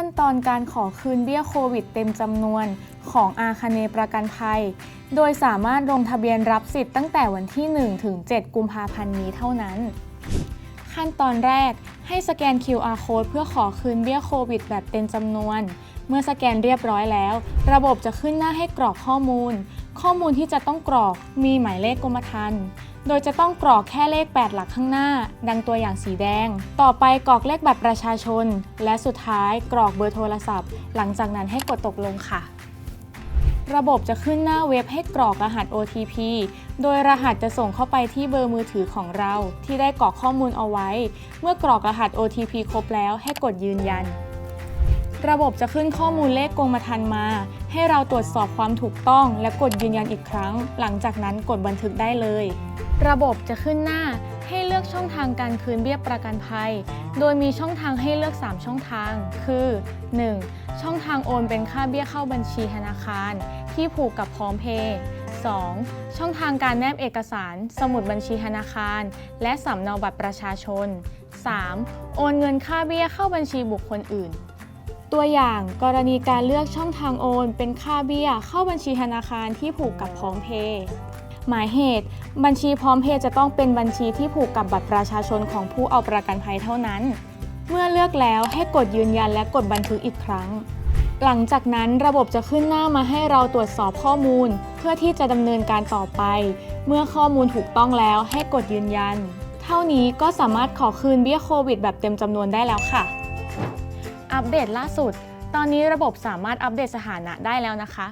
ขั้นตอนการขอคืนเบี้ยโควิดเต็มจำนวนของอาคเนประกันภัย โดยสามารถลงทะเบียนรับสิทธิ์ตั้งแต่วันที่ 1 ถึง 7 กุมภาพันธ์นี้เท่านั้น ขั้นตอนแรกให้สแกน QR code เพื่อขอคืนเบี้ยโควิดแบบเต็มจำนวน เมื่อสแกนเรียบร้อยแล้ว ระบบจะขึ้นหน้าให้กรอกข้อมูล ข้อมูลที่จะต้องกรอกมีหมายเลขกรมธรรม์ โดยจะต้องกรอกแค่เลข 8 หลักข้างหน้า ดังตัวอย่างสีแดง ต่อไปกรอกเลขบัตรประชาชน และสุดท้ายกรอกเบอร์โทรศัพท์ หลังจากนั้นให้กดตกลงค่ะ ระบบจะขึ้นหน้าเว็บให้กรอกรหัส OTP โดยรหัสจะส่งเข้าไปที่เบอร์มือถือของเรา ที่ได้กรอกข้อมูลเอาไว้ เมื่อกรอกรหัส OTP ครบแล้วให้กดยืนยันระบบจะขึ้นข้อมูลเลขกรมธรรม์มา ให้เราตรวจสอบความถูกต้องและกดยืนยันอีกครั้ง หลังจากนั้นกดบันทึกได้เลย ระบบจะขึ้นหน้าให้เลือกช่องทางการคืนเบี้ยประกันภัย โดยมีช่องทางให้เลือก 3 ช่องทาง คือ 1. ช่องทางโอนเป็นค่าเบี้ยเข้าบัญชีธนาคาร ที่ผูกกับพร้อมเพย์ 2. ช่องทางการแนบเอกสาร สมุดบัญชีธนาคาร และสำเนาบัตรประชาชน 3. โอนเงินค่าเบี้ยเข้าบัญชีบุคคลอื่น ตัวอย่างกรณีการเลือกช่องทางโอน เป็นค่าเบี้ยเข้าบัญชีธนาคารที่ผูกกับพร้อมเพย์ หมายเหตุ บัญชีพร้อมเพย์จะต้องเป็นบัญชีที่ผูกกับบัตรประชาชนของผู้เอาประกันภัยเท่านั้น เมื่อเลือกแล้วให้กดยืนยันและกดบันทึกอีกครั้ง หลังจากนั้นระบบจะขึ้นหน้ามาให้เราตรวจสอบข้อมูล เพื่อที่จะดำเนินการต่อไป เมื่อข้อมูลถูกต้องแล้วให้กดยืนยัน เท่านี้ก็สามารถขอคืนเบี้ยโควิด แบบเต็มจำนวนได้แล้วค่ะ อัปเดตล่าสุด ตอนนี้ระบบสามารถอัปเดตสถานะได้แล้วนะคะ